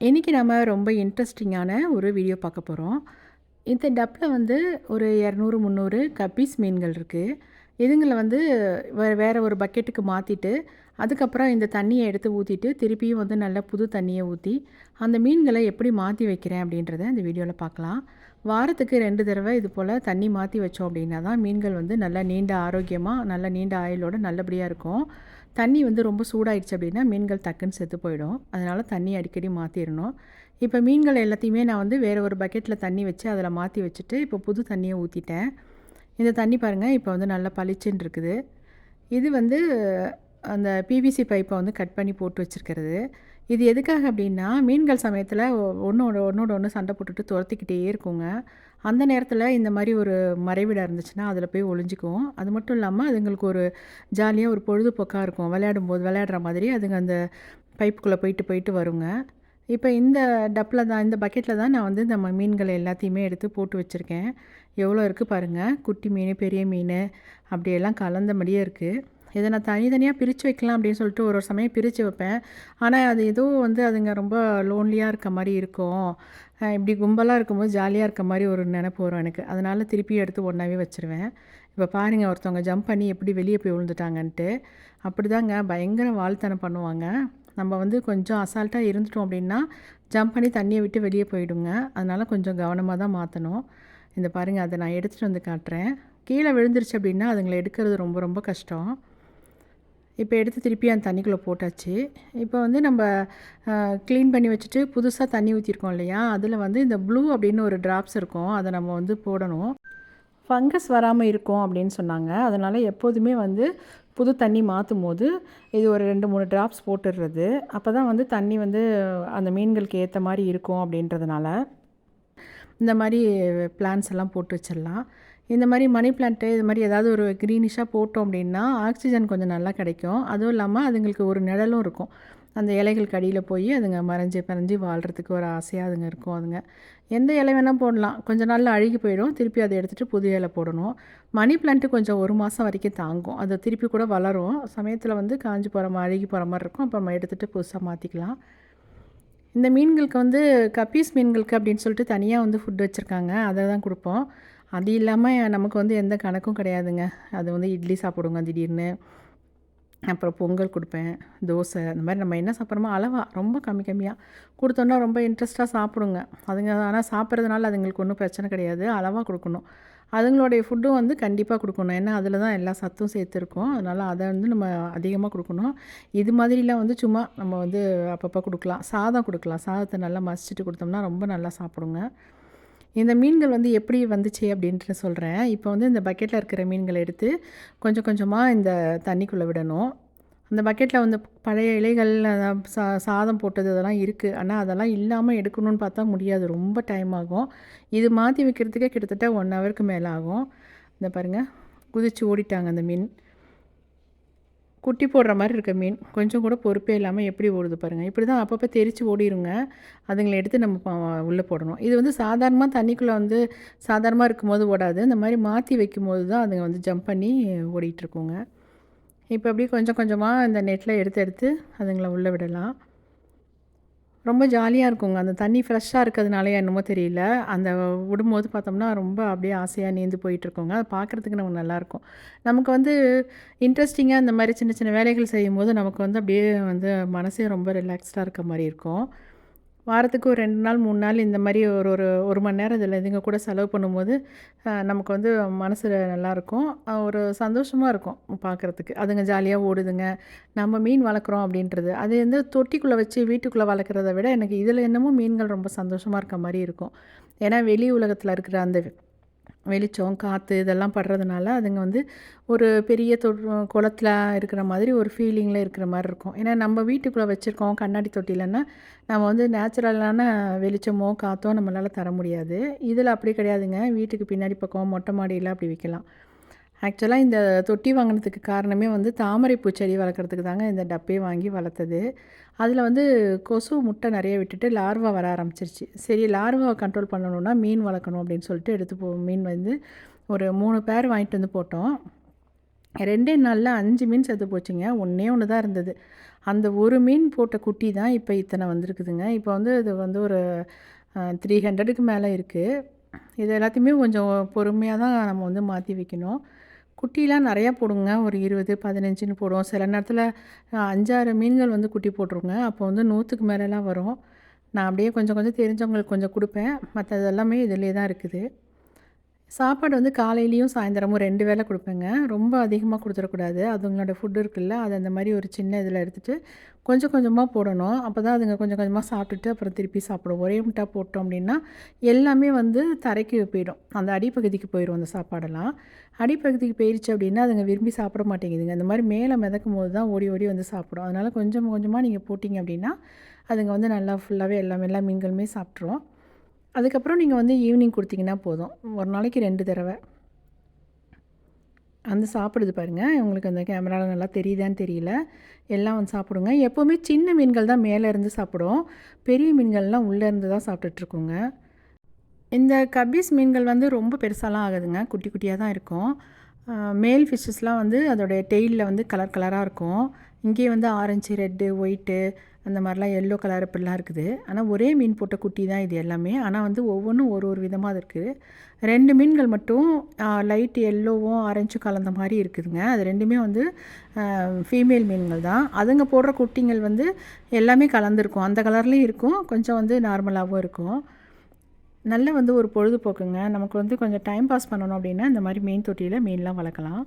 இன்றைக்கி நம்ம ரொம்ப இன்ட்ரெஸ்டிங்கான ஒரு வீடியோ பார்க்க போகிறோம் இந்த டப்பில் வந்து ஒரு இரநூறு முந்நூறு கப்பீஸ் மீன்கள் இருக்குது இதுங்களை வந்து வே வேறு ஒரு பக்கெட்டுக்கு மாற்றிட்டு அதுக்கப்புறம் இந்த தண்ணியை எடுத்து ஊற்றிட்டு திருப்பியும் வந்து நல்ல புது தண்ணியை ஊற்றி அந்த மீன்களை எப்படி மாற்றி வைக்கிறேன் அப்படின்றத இந்த வீடியோவில் பார்க்கலாம். வாரத்துக்கு ரெண்டு தடவை இது போல் தண்ணி மாற்றி வச்சோம் அப்படின்னா தான் மீன்கள் வந்து நல்லா நீண்ட ஆரோக்கியமாக நல்ல நீண்ட ஆயுளோடு நல்லபடியாக இருக்கும். தண்ணி வந்து ரொம்ப சூடாயிடுச்சு அப்படின்னா மீன்கள் டக்குன்னு செத்து போயிடும். அதனால் தண்ணி அடிக்கடி மாற்றிடணும் இப்போ மீன்கள் எல்லாத்தையுமே நான் வந்து வேறு ஒரு பக்கெட்டில் தண்ணி வச்சு அதில் மாற்றி வச்சுட்டு இப்போ புது தண்ணியை ஊற்றிட்டேன் இந்த தண்ணி பாருங்கள் இப்போ வந்து நல்லா பளிச்சுன்னு இருக்குது. இது வந்து அந்த பிவிசி பைப்பை வந்து கட் பண்ணி போட்டு வச்சுருக்கிறது. இது எதுக்காக அப்படின்னா மீன்கள் சமயத்தில் ஒன்றோட ஒன்றோட ஒன்று சண்டை போட்டுட்டு துரத்திக்கிட்டே இருக்குங்க. அந்த நேரத்தில் இந்த மாதிரி ஒரு மறைவிடம் இருந்துச்சுன்னா அதில் போய் ஒளிஞ்சிக்குவோம். அது மட்டும் இல்லாமல் அதுங்களுக்கு ஒரு ஜாலியாக ஒரு பொழுதுபோக்காக இருக்கும். விளையாடும் போது விளையாடுற மாதிரி அதுங்க அந்த பைப்புக்குள்ளே போயிட்டு போயிட்டு வருங்க. இப்போ இந்த டப்பில் தான் இந்த பக்கெட்டில் தான் நான் வந்து நம்ம மீன்களை எல்லாத்தையுமே எடுத்து போட்டு வச்சுருக்கேன். எவ்வளோ இருக்குது பாருங்கள் குட்டி மீன் பெரிய மீன் அப்படியெல்லாம் கலந்தபடியே இருக்குது இதை நான் தனித்தனியாக பிரித்து வைக்கலாம் அப்படின்னு சொல்லிட்டு ஒரு ஒரு சமயம் பிரித்து வைப்பேன். ஆனால் அது ஏதோ வந்து அதுங்க ரொம்ப லோன்லியாக இருக்க மாதிரி இருக்கும். இப்படி கும்பலாக இருக்கும்போது ஜாலியாக இருக்க மாதிரி ஒரு நினைப்பு வரும் எனக்கு. அதனால் திருப்பி எடுத்து ஒன்றாவே வச்சுருவேன். இப்போ பாருங்கள் ஒருத்தவங்க ஜம்ப் பண்ணி எப்படி வெளியே போய் விழுந்துட்டாங்கன்ட்டு. அப்படி தாங்க பயங்கர வாழ்த்தனம் பண்ணுவாங்க. நம்ம வந்து கொஞ்சம் அசால்ட்டாக இருந்துட்டோம் அப்படின்னா ஜம்ப் பண்ணி தண்ணியை விட்டு வெளியே போயிடுங்க. அதனால் கொஞ்சம் கவனமாக தான் மாற்றணும் இந்த பாருங்கள் அதை நான் எடுத்துகிட்டு வந்து காட்டுறேன். கீழே விழுந்துருச்சு அப்படின்னா அதுங்களை எடுக்கிறது ரொம்ப ரொம்ப கஷ்டம். இப்போ எடுத்து திருப்பி அந்த தண்ணிக்குள்ளே போட்டாச்சு. இப்போ வந்து நம்ம க்ளீன் பண்ணி வச்சுட்டு புதுசாக தண்ணி ஊற்றிருக்கோம் இல்லையா? அதில் வந்து இந்த ப்ளூ அப்படின்னு ஒரு ட்ராப்ஸ் இருக்கும். அதை நம்ம வந்து போடணும். ஃபங்கஸ் வராமல் இருக்கும் அப்படின்னு சொன்னாங்க. அதனால் எப்போதுமே வந்து புது தண்ணி மாற்றும் போது இது ஒரு ரெண்டு மூணு ட்ராப்ஸ் போட்டுடுறது அப்போ தான் வந்து தண்ணி வந்து அந்த மீன்களுக்கு ஏற்ற மாதிரி இருக்கும் அப்படின்றதுனால. இந்த மாதிரி பிளான்ஸ் எல்லாம் போட்டு வச்சிடலாம். இந்த மாதிரி மணி பிளான்ட்டு இது மாதிரி ஏதாவது ஒரு க்ரீனிஷாக போட்டோம் அப்படின்னா ஆக்சிஜன் கொஞ்சம் நல்லா கிடைக்கும். அதுவும் இல்லாமல் அதுங்களுக்கு ஒரு நிழலும் இருக்கும். அந்த இலைகளுக்கு அடியில் போய் அதுங்க மறைஞ்சி மறைஞ்சு வாழ்கிறதுக்கு ஒரு ஆசையாக அதுங்க இருக்கும் அதுங்க. எந்த இலை வேணால் போடலாம். கொஞ்ச நாளில் அழுகி போயிடும். திருப்பி அதை எடுத்துகிட்டு புது இலை போடணும். மணி பிளான்ட்டு கொஞ்சம் ஒரு மாதம் வரைக்கும் தாங்கும். அது திருப்பி கூட வளரும். சமயத்தில் வந்து காஞ்சி போகிற மாதிரி அழுகி போகிற மாதிரி இருக்கும். அப்புறம் எடுத்துகிட்டு புதுசாக மாற்றிக்கலாம் இந்த மீன்களுக்கு வந்து கப்பீஸ் மீன்களுக்கு அப்படின்னு சொல்லிட்டு தனியாக வந்து ஃபுட் வச்சுருக்காங்க. அதை தான் கொடுப்போம். அது இல்லாமல் நமக்கு வந்து எந்த கணக்கும் கிடையாதுங்க. அது வந்து இட்லி சாப்பிடுங்க திடீர்னு. அப்புறம் பொங்கல் கொடுப்பேன். தோசை அந்த மாதிரி நம்ம என்ன சாப்பிட்றோமோ அளவாக ரொம்ப கம்மி கம்மியாக கொடுத்தோன்னா ரொம்ப இன்ட்ரெஸ்ட்டாக சாப்பிடுங்க. அதுங்க ஆனால் சாப்பிட்றதுனால அதுங்களுக்கு ஒன்றும் பிரச்சனை கிடையாது. அளவாக கொடுக்கணும். அதுங்களுடைய ஃபுட்டும் வந்து கண்டிப்பாக கொடுக்கணும். ஏன்னா அதில் தான் எல்லா சத்தும் சேர்த்துருக்கோம் அதனால் அதை வந்து நம்ம அதிகமாக கொடுக்கணும். இது மாதிரிலாம் வந்து சும்மா நம்ம வந்து அப்பப்போ கொடுக்கலாம். சாதம் கொடுக்கலாம். சாதத்தை நல்லா மசிச்சுட்டு கொடுத்தோம்னா ரொம்ப நல்லா சாப்பிடுங்க. இந்த மீன்கள் வந்து எப்படி வந்துச்சு அப்படின்ட்டு சொல்கிறேன் இப்போ வந்து இந்த பக்கெட்டில் இருக்கிற மீன்களை எடுத்து கொஞ்சம் கொஞ்சமாக இந்த தண்ணிக்குள்ளே விடணும். அந்த பக்கெட்டில் வந்து பழைய இலைகள் சா சாதம் போட்டது அதெல்லாம் இருக்குது ஆனால் அதெல்லாம் இல்லாமல் எடுக்கணும்னு பார்த்தா முடியாது. ரொம்ப டைம் ஆகும். இது மாற்றி வைக்கிறதுக்கே கிட்டத்தட்ட ஒன் ஹவருக்கு மேலே ஆகும். இந்த பாருங்கள் குதித்து ஓடிட்டாங்க அந்த மீன். குட்டி போடுற மாதிரி இருக்க மீன். கொஞ்சம் கூட பொறுப்பே இல்லாமல் எப்படி ஓடுது பாருங்கள் இப்படி தான் அப்பப்போ தெரித்து ஓடிடுங்க அதுங்களை எடுத்து நம்ம உள்ளே போடணும். இது வந்து சாதாரணமாக தண்ணிக்குள்ளே வந்து சாதாரணமாக இருக்கும்போது ஓடாது. இந்த மாதிரி மாற்றி வைக்கும்போது தான் அதுங்க வந்து ஜம்ப் பண்ணி ஓடிட்டுருக்குங்க இப்போ அப்படியே கொஞ்சம் கொஞ்சமாக இந்த நெட்டில் எடுத்து எடுத்து அதுங்களை உள்ளே விடலாம். ரொம்ப ஜாலியாக இருக்குங்க. அந்த தண்ணி ஃப்ரெஷ்ஷாக இருக்கிறதுனாலயே என்னமோ தெரியல. அந்த விடும்போது பார்த்தோம்னா ரொம்ப அப்படியே ஆசையாக நீந்து போயிட்டுருக்கோங்க. அதை பார்க்குறதுக்கு நமக்கு நல்லாயிருக்கும். நமக்கு வந்து இன்ட்ரெஸ்டிங்காக இந்த மாதிரி சின்ன சின்ன வேலைகள் செய்யும்போது நமக்கு வந்து அப்படியே வந்து மனசே ரொம்ப ரிலாக்ஸ்டாக இருக்க மாதிரி இருக்கும். வாரத்துக்கு ஒரு ரெண்டு நாள் மூணு நாள் இந்த மாதிரி ஒரு ஒரு ஒரு மணி நேரம் இதில் இதுங்க கூட செலவு பண்ணும்போது நமக்கு வந்து மனசு நல்லாயிருக்கும் ஒரு சந்தோஷமாக இருக்கும் பார்க்குறதுக்கு அதுங்க ஜாலியாக ஓடுதுங்க. நம்ம மீன் வளர்க்குறோம் அப்படின்றது. அது வந்து தொட்டிக்குள்ளே வச்சு வீட்டுக்குள்ளே வளர்க்குறத விட எனக்கு இதில் என்னமோ மீன்கள் ரொம்ப சந்தோஷமாக இருக்க மாதிரி இருக்கும். ஏன்னா வெளி உலகத்தில் இருக்கிற அந்த வெளிச்சம் காற்று இதெல்லாம் படுறதுனால அதுங்க வந்து ஒரு பெரிய தொ குளத்துல இருக்கிற மாதிரி ஒரு ஃபீலிங்கில் இருக்கிற மாதிரி இருக்கும். ஏன்னா நம்ம வீட்டுக்குள்ளே வச்சுருக்கோம் கண்ணாடி தொட்டிலன்னா நம்ம வந்து நேச்சுரலான வெளிச்சமோ காற்றோ நம்மளால் தர முடியாது. இதில் அப்படி கிடையாதுங்க. வீட்டுக்கு பின்னாடி பக்கம் மொட்டை மாடியில் அப்படி வைக்கலாம். ஆக்சுவலாக இந்த தொட்டி வாங்கினதுக்கு காரணமே வந்து தாமரை பூச்செடி வளர்க்குறதுக்கு தாங்க இந்த டப்பே வாங்கி வளர்த்தது. அதில் வந்து கொசு முட்டை நிறைய விட்டுட்டு லார்வா வர ஆரம்பிச்சிருச்சு. சரி லார்வாவை கண்ட்ரோல் பண்ணணும்னா மீன் வளர்க்கணும் அப்படின்னு சொல்லிட்டு எடுத்து போ மீன் வந்து ஒரு மூணு பேர் வாங்கிட்டு வந்து போட்டோம். ரெண்டே நாளில் அஞ்சு மீன் செத்து போச்சுங்க. ஒன்றே ஒன்று தான் இருந்தது. அந்த ஒரு மீன் போட்ட குட்டி தான் இப்போ இத்தனை வந்திருக்குதுங்க. இப்போ வந்து இது வந்து ஒரு த்ரீ ஹண்ட்ரடுக்கு மேலே இருக்குது இது எல்லாத்தையுமே கொஞ்சம் பொறுமையாக தான் நம்ம வந்து மாற்றி வைக்கணும். குட்டிலாம் நிறையா போடுங்க. ஒரு இருபது பதினஞ்சுன்னு போடும். சில நேரத்தில் அஞ்சாறு மீன்கள் வந்து குட்டி போட்டுருங்க. அப்போ வந்து நூற்றுக்கு மேலெலாம் வரும். நான் அப்படியே கொஞ்சம் கொஞ்சம் தெரிஞ்சவங்களுக்கு கொஞ்சம் கொடுப்பேன். மற்றது எல்லாமே இதிலே தான் இருக்குது. சாப்பாடு வந்து காலையிலையும் சாயந்தரமும் ரெண்டு வேளை கொடுப்பேங்க. ரொம்ப அதிகமாக கொடுத்துடக்கூடாது. அதுங்களோட ஃபுட்டு இருக்குல்ல அது அந்த மாதிரி ஒரு சின்ன இதில் எடுத்துகிட்டு கொஞ்சம் கொஞ்சமாக போடணும். அப்போ தான் அதுங்க கொஞ்சம் கொஞ்சமாக சாப்பிட்டுட்டு அப்புறம் திருப்பி சாப்பிடும். ஒரே முட்டா போட்டோம் அப்படின்னா எல்லாமே வந்து தரைக்கு போயிடும். அந்த அடிப்பகுதிக்கு போயிடும் அந்த சாப்பாடெல்லாம். அடிப்பகுதிக்கு போயிடுச்சு அப்படின்னா அதுங்க விரும்பி சாப்பிட மாட்டேங்குதுங்க. அந்த மாதிரி மேலே மிதக்கும் போது தான் ஓடி ஓடி வந்து சாப்பிடும். அதனால் கொஞ்சம் கொஞ்சமாக நீங்கள் போட்டிங்க அப்படின்னா அதுங்க வந்து நல்லா ஃபுல்லாகவே எல்லாமே எல்லா மீன்களுமே சாப்பிட்ரும் அதுக்கப்புறம் நீங்கள் வந்து ஈவினிங் கொடுத்தீங்கன்னா போதும். ஒரு நாளைக்கு ரெண்டு தடவை. வந்து சாப்பிடுது பாருங்கள் உங்களுக்கு அந்த கேமராவில் நல்லா தெரியுதான்னு தெரியல. எல்லாம் வந்து சாப்பிடுங்க. எப்போவுமே சின்ன மீன்கள் தான் மேலே இருந்து சாப்பிடும். பெரிய மீன்கள்லாம் உள்ளே இருந்து தான் சாப்பிட்டுட்ருக்குங்க இந்த கபீஸ் மீன்கள் வந்து ரொம்ப பெருசாலாம் ஆகுதுங்க. குட்டி குட்டியாக தான் இருக்கும். மேல் ஃபிஷ்ஷஸ்லாம் வந்து அதோடைய டெய்லில் வந்து கலர் கலராக இருக்கும். இங்கேயே வந்து ஆரஞ்சு ரெட்டு ஒயிட்டு அந்த மாதிரிலாம் எல்லோ கலர் இப்படிலாம் இருக்குது. ஆனால் ஒரே மீன் போட்ட குட்டி தான் இது எல்லாமே. ஆனால் வந்து ஒவ்வொன்றும் ஒரு ஒரு விதமாக இருக்குது ரெண்டு மீன்கள் மட்டும் லைட் எல்லோவும் ஆரஞ்சும் கலந்த மாதிரி இருக்குதுங்க. அது ரெண்டுமே வந்து ஃபீமேல் மீன்கள் தான். அதுங்க போடுற குட்டிங்கள் வந்து எல்லாமே கலந்துருக்கும். அந்த கலர்லேயும் இருக்கும். கொஞ்சம் வந்து நார்மலாகவும் இருக்கும். நல்ல வந்து ஒரு பொழுதுபோக்குங்க. நமக்கு வந்து கொஞ்சம் டைம் பாஸ் பண்ணணும் அப்படின்னா இந்த மாதிரி மீன் தொட்டியில் மீன்லாம் வளர்க்கலாம்.